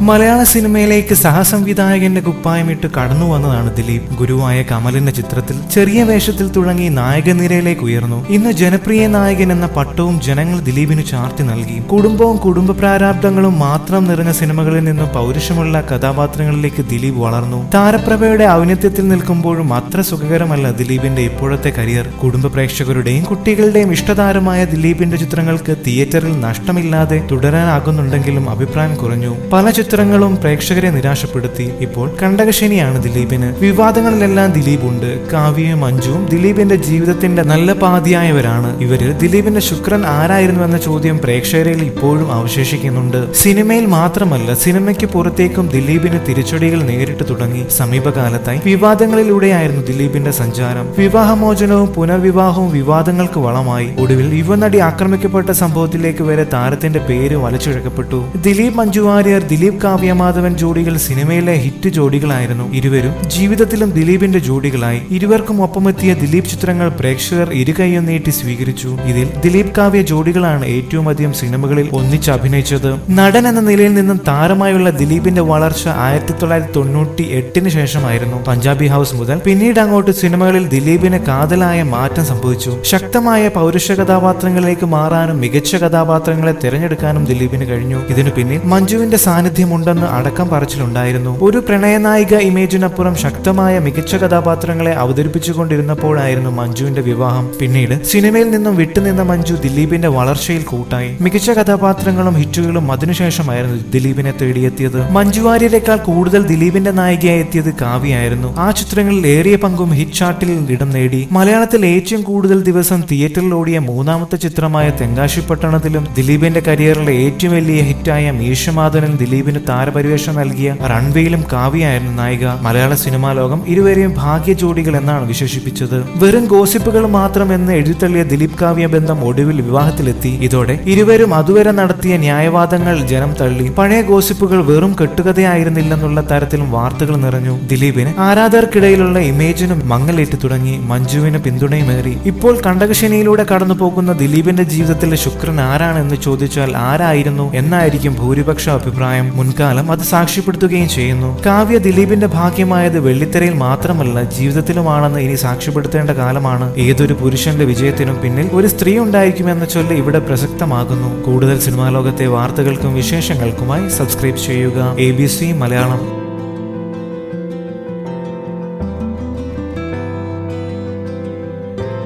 മലയാള സിനിമയിലേക്ക് സഹസംവിധായകന്റെ കുപ്പായമിട്ട് കടന്നു വന്നതാണ് ദിലീപ്. ഗുരുവായ കമലിന്റെ ചിത്രത്തിൽ ചെറിയ വേഷത്തിൽ തുടങ്ങി നായകനിരയിലേക്ക് ഉയർന്നു. ഇന്ന് ജനപ്രിയ നായകൻ എന്ന പട്ടവും ജനങ്ങൾ ദിലീപിന് ചാർത്തി നൽകി. കുടുംബവും കുടുംബ പ്രാരാബ്ദങ്ങളും മാത്രം നിറഞ്ഞ സിനിമകളിൽ നിന്നും പൗരുഷമുള്ള കഥാപാത്രങ്ങളിലേക്ക് ദിലീപ് വളർന്നു. താരപ്രഭയുടെ ഔന്നത്യത്തിൽ നിൽക്കുമ്പോഴും അത്ര സുഖകരമല്ല ദിലീപിന്റെ ഇപ്പോഴത്തെ കരിയർ. കുടുംബ പ്രേക്ഷകരുടെയും കുട്ടികളുടെയും ഇഷ്ടതാരമായ ദിലീപിന്റെ ചിത്രങ്ങൾക്ക് തിയേറ്ററിൽ നഷ്ടമില്ലാതെ തുടരാനാകുന്നുണ്ടെങ്കിലും അഭിപ്രായം കുറഞ്ഞു. പല ചിത്രങ്ങളും പ്രേക്ഷകരെ നിരാശപ്പെടുത്തി ഇപ്പോൾ കണ്ടകശനിയാണ് ദിലീപിന്. വിവാദങ്ങളിലെല്ലാം ദിലീപ് ഉണ്ട് കാവ്യയും മഞ്ജുവും ദിലീപിന്റെ ജീവിതത്തിന്റെ നല്ല പാതിയായവരാണ്. ഇവർ ദിലീപിന്റെ ശുക്രൻ ആരായിരുന്നു എന്ന ചോദ്യം പ്രേക്ഷകരിൽ ഇപ്പോഴും അവശേഷിക്കുന്നുണ്ട്. സിനിമയിൽ മാത്രമല്ല സിനിമയ്ക്ക് പുറത്തേക്കും ദിലീപിന് തിരിച്ചടികൾ നേരിട്ട് തുടങ്ങി. സമീപകാലത്തായി വിവാദങ്ങളിലൂടെയായിരുന്നു ദിലീപിന്റെ സഞ്ചാരം. വിവാഹമോചനവും പുനർവിവാഹവും വിവാദങ്ങൾക്ക് വളമായി. ഒടുവിൽ യുവനടി ആക്രമിക്കപ്പെട്ട സംഭവത്തിലേക്ക് വരെ താരത്തിന്റെ പേര് വലിച്ചിഴക്കപ്പെട്ടു. ദിലീപ് മഞ്ജു വാര്യർ ദിലീപ് കാവ്യമാധവൻ ജോഡികൾ സിനിമയിലെ ഹിറ്റ് ജോഡികളായിരുന്നു ഇരുവരും. ജീവിതത്തിലും ദിലീപിന്റെ ജോഡികളായി. ഇരുവർക്കും ഒപ്പമെത്തിയ ദിലീപ് ചിത്രങ്ങൾ പ്രേക്ഷകർ ഇരുകൈയും നീട്ടി സ്വീകരിച്ചു. ഇതിൽ ദിലീപ് കാവ്യ ജോഡികളാണ് ഏറ്റവും അധികം സിനിമകളിൽ ഒന്നിച്ച് അഭിനയിച്ചത്. നടൻ എന്ന നിലയിൽ നിന്നും താരമായുള്ള ദിലീപിന്റെ വളർച്ച ആയിരത്തി തൊള്ളായിരത്തി തൊണ്ണൂറ്റി എട്ടിന് ശേഷമായിരുന്നു പഞ്ചാബി ഹൗസ് മുതൽ പിന്നീട് അങ്ങോട്ട് സിനിമകളിൽ ദിലീപിന് കാതലായ മാറ്റം സംഭവിച്ചു. ശക്തമായ പൗരുഷ കഥാപാത്രങ്ങളിലേക്ക് മാറാനും മികച്ച കഥാപാത്രങ്ങളെ തിരഞ്ഞെടുക്കാനും ദിലീപിന് കഴിഞ്ഞു. ഇതിനു പിന്നിൽ മഞ്ജുവിന്റെ സാന്നിധ്യമുണ്ടെന്ന് അടക്കം പറച്ചിലുണ്ടായിരുന്നു. ഒരു പ്രണയനായിക ഇമേജിനപ്പുറം ശക്തമായ മികച്ച കഥാപാത്രങ്ങളെ അവതരിപ്പിച്ചുകൊണ്ടിരുന്നപ്പോഴായിരുന്നു മഞ്ജുവിന്റെ വിവാഹം. പിന്നീട് സിനിമയിൽ നിന്നും വിട്ടുനിന്ന മഞ്ജു ദിലീപിന്റെ വളർച്ചയിൽ കൂട്ടായി. മികച്ച കഥാപാത്രങ്ങളും ഹിറ്റുകളും അതിനുശേഷമായിരുന്നു ദിലീപിനെ തേടിയെത്തിയത്. മഞ്ജു വാര്യരെക്കാൾ കൂടുതൽ ദിലീപിന്റെ നായികയായി എത്തിയത് കാവ്യായിരുന്നു ആ ചിത്രങ്ങളിൽ ഏറിയ പങ്കും ഹിറ്റ് ചാർട്ടിൽ ഇടം നേടി. മലയാളത്തിൽ ഏറ്റവും കൂടുതൽ ദിവസം തിയേറ്ററിൽ ഓടിയ മൂന്നാമത്തെ ചിത്രമായ തെങ്കാശിപ്പട്ടണത്തിലും ദിലീപിന്റെ കരിയറിലെ ഏറ്റവും വലിയ ഹിറ്റായ മീശമാധനൻ ദിലീപിന് താരപരിവേഷം നൽകിയ റൺവേയിലും കാവ്യയായിരുന്നു നായിക. മലയാള സിനിമാ ലോകം ഇരുവരെയും ഭാഗ്യ ജോഡികൾ എന്നാണ് വിശേഷിപ്പിച്ചത്. വെറും ഗോസിപ്പുകൾ മാത്രം എന്ന് എഴുതിത്തള്ളിയ ദിലീപ് കാവ്യ ബന്ധം ഒടുവിൽ വിവാഹത്തിലെത്തി. ഇതോടെ ഇരുവരും അതുവരെ നടത്തിയ ന്യായവാദങ്ങൾ ജനം തള്ളി. പഴയ ഗോസിപ്പുകൾ വെറും കെട്ടുകഥയായിരുന്നില്ലെന്നുള്ള തരത്തിലും വാർത്തകൾ നിറഞ്ഞു. ദിലീപിന് ആരാധകർക്കിടയിലുള്ള ഇമേജിനും മങ്ങലേറ്റ് തുടങ്ങി. മഞ്ജുവിന് പിന്തുണയുമേറി. ഇപ്പോൾ കണ്ടകശനിയിലൂടെ കടന്നു പോകുന്ന ദിലീപിന്റെ ജീവിതത്തിലെ ശുക്രൻ ആരാണെന്ന് ചോദിച്ചാൽ ആരായിരുന്നു എന്നായിരിക്കും ഭൂരിപക്ഷ അഭിപ്രായം. മുൻകാലം അത് സാക്ഷ്യപ്പെടുത്തുകയും ചെയ്യുന്നു. കാവ്യ ദിലീപിന്റെ ഭാഗ്യമായത് വെള്ളിത്തിരയിൽ മാത്രമല്ല ജീവിതത്തിലുമാണെന്ന് ഇനി സാക്ഷ്യപ്പെടുത്തേണ്ട കാലമാണ്. ഏതൊരു പുരുഷന്റെ വിജയത്തിനും പിന്നിൽ ഒരു സ്ത്രീ ഉണ്ടായിരിക്കുമെന്ന ചൊല്ല് ഇവിടെ പ്രസക്തമാകുന്നു. കൂടുതൽ സിനിമാ ലോകത്തെ വാർത്തകൾക്കും വിശേഷങ്ങൾക്കുമായി സബ്സ്ക്രൈബ് ചെയ്യുക. എ മലയാളം.